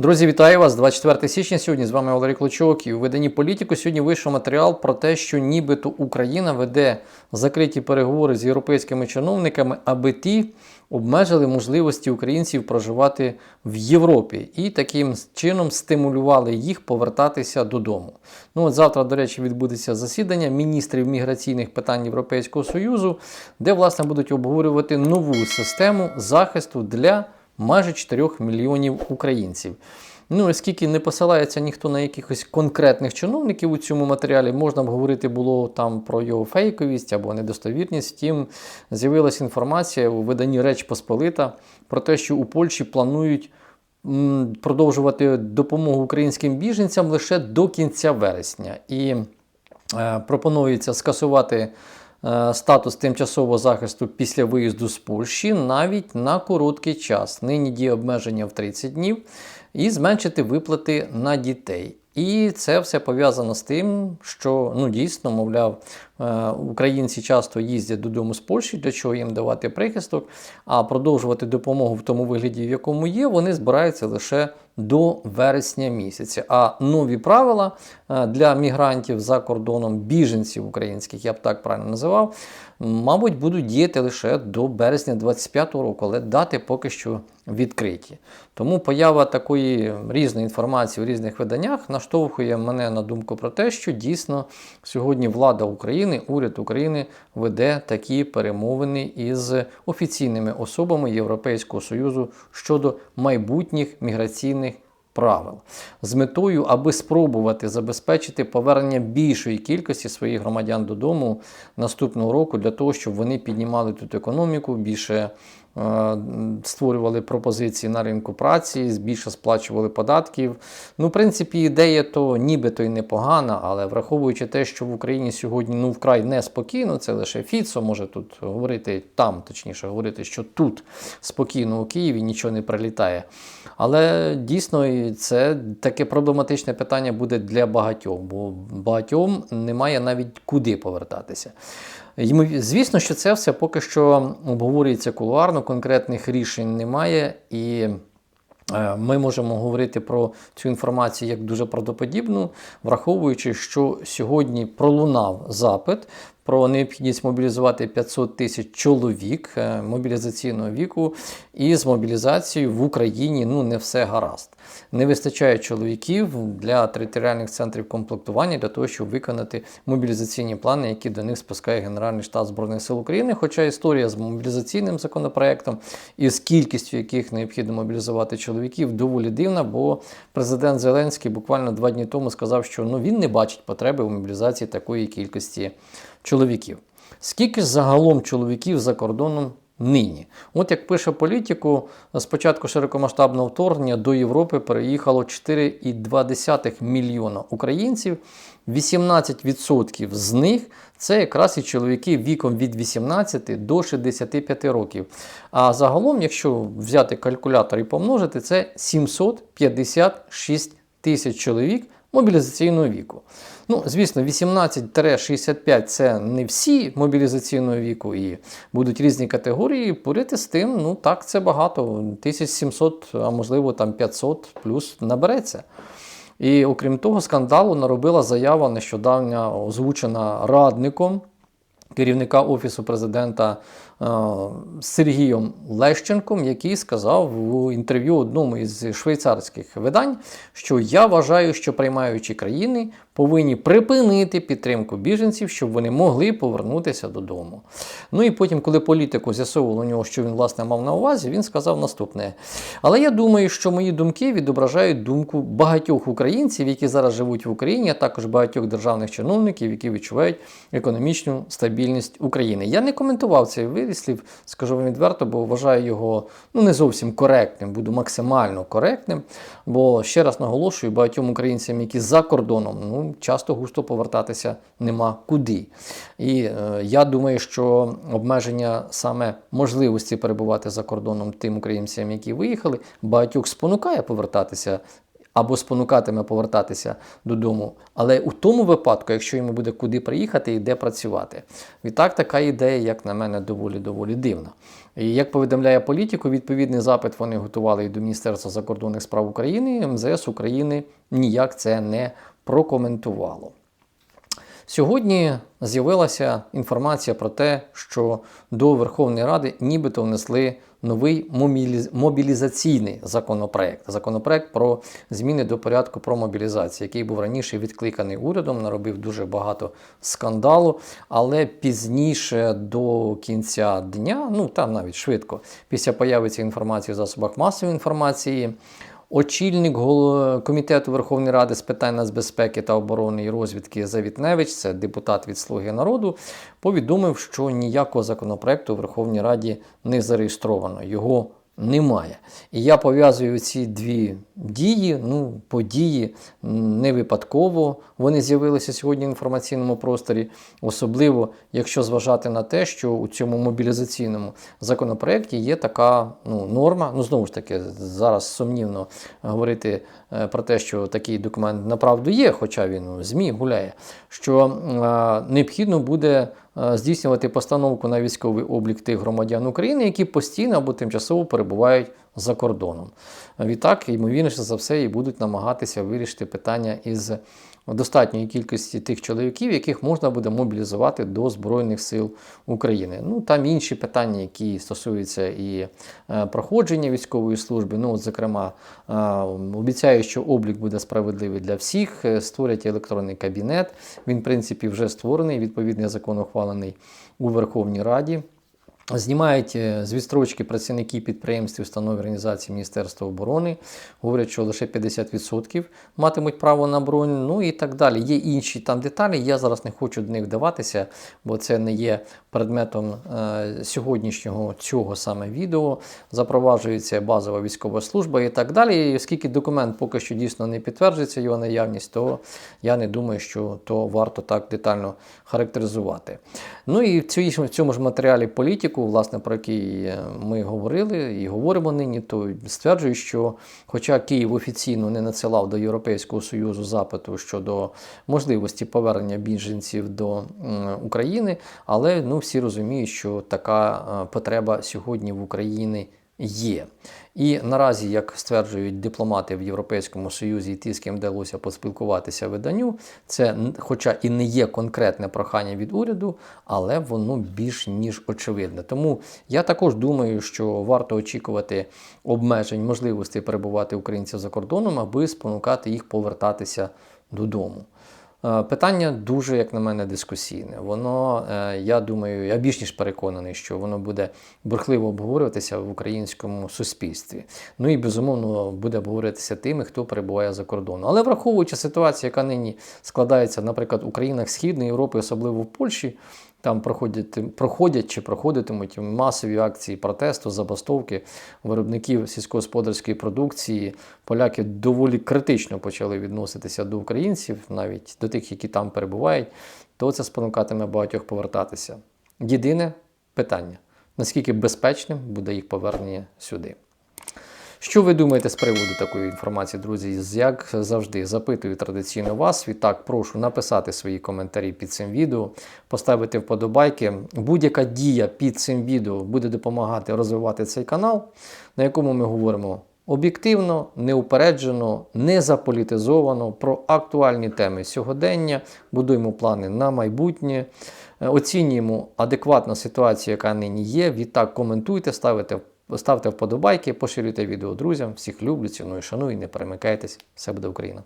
Друзі, вітаю вас! 24 січня. Сьогодні з вами Валерій Клочок. І у виданні політику сьогодні вийшов матеріал про те, що нібито Україна веде закриті переговори з європейськими чиновниками, аби ті обмежили можливості українців проживати в Європі і таким чином стимулювали їх повертатися додому. Ну от завтра, до речі, відбудеться засідання міністрів міграційних питань Європейського Союзу, де власне будуть обговорювати нову систему захисту для майже 4 мільйонів українців. Ну, оскільки не посилається ніхто на якихось конкретних чиновників у цьому матеріалі, можна б говорити було там про його фейковість або недостовірність. Втім, з'явилася інформація у виданні Реч Посполита про те, що у Польщі планують продовжувати допомогу українським біженцям лише до кінця вересня. І е, пропонується скасувати статус тимчасового захисту після виїзду з Польщі навіть на короткий час. Нині діє обмеження в 30 днів і зменшити виплати на дітей. І це все пов'язано з тим, що ну дійсно, мовляв, е, українці часто їздять додому з Польщі, для чого їм давати прихисток, а продовжувати допомогу в тому вигляді, в якому є, вони збираються лише до вересня місяця. А нові правила е, для мігрантів за кордоном, біженців українських, я б так правильно називав, мабуть, будуть діяти лише до березня 25-го року, але дати поки що відкриті. Тому поява такої різної інформації в різних виданнях наштовхує мене на думку про те, що дійсно сьогодні влада України, уряд України веде такі перемовини із офіційними особами Європейського Союзу щодо майбутніх міграційних правил. З метою, аби спробувати забезпечити повернення більшої кількості своїх громадян додому наступного року для того, щоб вони піднімали тут економіку, більше створювали пропозиції на ринку праці, більше сплачували податків. Ну, в принципі, ідея то нібито й непогана, але враховуючи те, що в Україні сьогодні ну вкрай неспокійно, це лише Фіцо може тут говорити там, точніше говорити, що тут спокійно у Києві нічого не прилітає. Але дійсно це таке проблематичне питання буде для багатьох, бо багатьом немає навіть куди повертатися. Звісно, що це все поки що обговорюється кулуарно, конкретних рішень немає. І е, ми можемо говорити про цю інформацію як дуже правдоподібну, враховуючи, що сьогодні пролунав запит про необхідність мобілізувати 500 тисяч чоловік е, мобілізаційного віку, і з мобілізацією в Україні ну не все гаразд. Не вистачає чоловіків для територіальних центрів комплектування для того, щоб виконати мобілізаційні плани, які до них спускає Генеральний штаб Збройних сил України. Хоча історія з мобілізаційним законопроектом і з кількістю яких необхідно мобілізувати чоловіків доволі дивна, бо президент Зеленський буквально два дні тому сказав, що ну він не бачить потреби у мобілізації такої кількості чоловіків. Скільки ж загалом чоловіків за кордоном нині? От як пише політику, з початку широкомасштабного вторгнення до Європи переїхало 4,2 мільйона українців. 18% з них це якраз і чоловіки віком від 18 до 65 років. А загалом, якщо взяти калькулятор і помножити, це 756 тисяч чоловік мобілізаційного віку. Ну, звісно, 18-65 це не всі мобілізаційного віку, і будуть різні категорії. Поряд з тим, ну так, це багато. 1700, а можливо там 500 плюс набереться. І окрім того, скандалу наробила заява нещодавно озвучена радником керівника Офісу президента Сергієм Лещенком, який сказав у інтерв'ю одному із швейцарських видань, що я вважаю, що приймаючі країни повинні припинити підтримку біженців, щоб вони могли повернутися додому. Ну і потім, коли політику з'ясовували у нього, що він власне мав на увазі, він сказав наступне. Але я думаю, що мої думки відображають думку багатьох українців, які зараз живуть в Україні, а також багатьох державних чиновників, які відчувають економічну стабільність України. Я не коментував цей вислів, скажу вам відверто, бо вважаю його ну не зовсім коректним, буду максимально коректним. Бо ще раз наголошую, багатьом українцям, які за кордоном, ну часто густо повертатися нема куди. І е, я думаю, що обмеження саме можливості перебувати за кордоном тим українцям, які виїхали, багатьох спонукає повертатися. Або спонукатиме повертатися додому. Але у тому випадку, якщо йому буде куди приїхати і де працювати. Відтак, така ідея, як на мене, доволі доволі дивна. І як повідомляє політику, відповідний запит вони готували і до Міністерства закордонних справ України. МЗС України ніяк це не прокоментувало. Сьогодні з'явилася інформація про те, що до Верховної Ради нібито внесли новий мобіліз- мобілізаційний законопроект. Законопроект про зміни до порядку про мобілізацію, який був раніше відкликаний урядом, наробив дуже багато скандалу, але пізніше до кінця дня, ну там навіть швидко, після появи цієї інформації в засобах масової інформації. Очільник комітету Верховної Ради з питань нацбезпеки та оборони і розвідки Завітневич, це депутат від Слуги народу, повідомив, що ніякого законопроекту у Верховній Раді не зареєстровано. Його немає. І я пов'язую ці дві дії, ну, події не випадково. Вони з'явилися сьогодні в інформаційному просторі, особливо якщо зважати на те, що у цьому мобілізаційному законопроекті є така ну, норма. Ну, знову ж таки, зараз сумнівно говорити е, про те, що такий документ направду є, хоча він у ЗМІ гуляє, що е, необхідно буде здійснювати постановку на військовий облік тих громадян України, які постійно або тимчасово перебувають за кордоном. Відтак, ймовірніше за все, і будуть намагатися вирішити питання із достатньої кількості тих чоловіків, яких можна буде мобілізувати до Збройних сил України. Ну там інші питання, які стосуються і е, проходження військової служби. Ну, зокрема, е, обіцяю, що облік буде справедливий для всіх. е, Створять електронний кабінет. Він, в принципі, вже створений. Відповідний закон ухвалений у Верховній Раді. Знімають е, з відстрочки працівники підприємств, установ організації Міністерства оборони. Говорять, що лише 50% матимуть право на бронь, ну і так далі. Є інші там деталі. Я зараз не хочу до них вдаватися, бо це не є предметом е, сьогоднішнього цього саме відео. Запроваджується базова військова служба і так далі. І оскільки документ поки що дійсно не підтверджується його наявність, то я не думаю, що то варто так детально характеризувати. Ну і в цьому ж матеріалі політику, власне, про який е, ми говорили і говоримо нині, то стверджує, що хоча Київ офіційно не надсилав до Європейського Союзу запиту щодо можливості повернення біженців до України, але ну, всі розуміють, що така е, потреба сьогодні в Україні є. І наразі, як стверджують дипломати в Європейському Союзі, і ті, з ким вдалося поспілкуватися виданню, це, хоча і не є конкретне прохання від уряду, але воно більш ніж очевидне. Тому я також думаю, що варто очікувати обмежень можливостей перебувати українців за кордоном, аби спонукати їх повертатися додому. Е, Питання дуже, як на мене, дискусійне. Воно, е, я думаю, я більш ніж переконаний, що воно буде бурхливо обговорюватися в українському суспільстві. Ну і безумовно буде обговорюватися тими, хто перебуває за кордоном. Але враховуючи ситуацію, яка нині складається, наприклад, у країнах Східної Європи, особливо в Польщі, там проходять, проходять чи проходитимуть масові акції протесту, забастовки виробників сільськогосподарської продукції. Поляки доволі критично почали відноситися до українців, навіть до тих, які там перебувають, то це спонукатиме багатьох повертатися. Єдине питання: наскільки безпечним буде їх повернення сюди? Що ви думаєте з приводу такої інформації, друзі? Як завжди, запитую традиційно вас. Відтак, прошу написати свої коментарі під цим відео, поставити вподобайки. Будь-яка дія під цим відео буде допомагати розвивати цей канал, на якому ми говоримо об'єктивно, неупереджено, не заполітизовано про актуальні теми сьогодення, будуємо плани на майбутнє. е, Оцінюємо адекватну ситуацію, яка нині є. Відтак коментуйте, ставите Ставте вподобайки, поширюйте відео друзям. Всіх люблю, ціную, шаную, не перемикайтесь. Все буде Україна!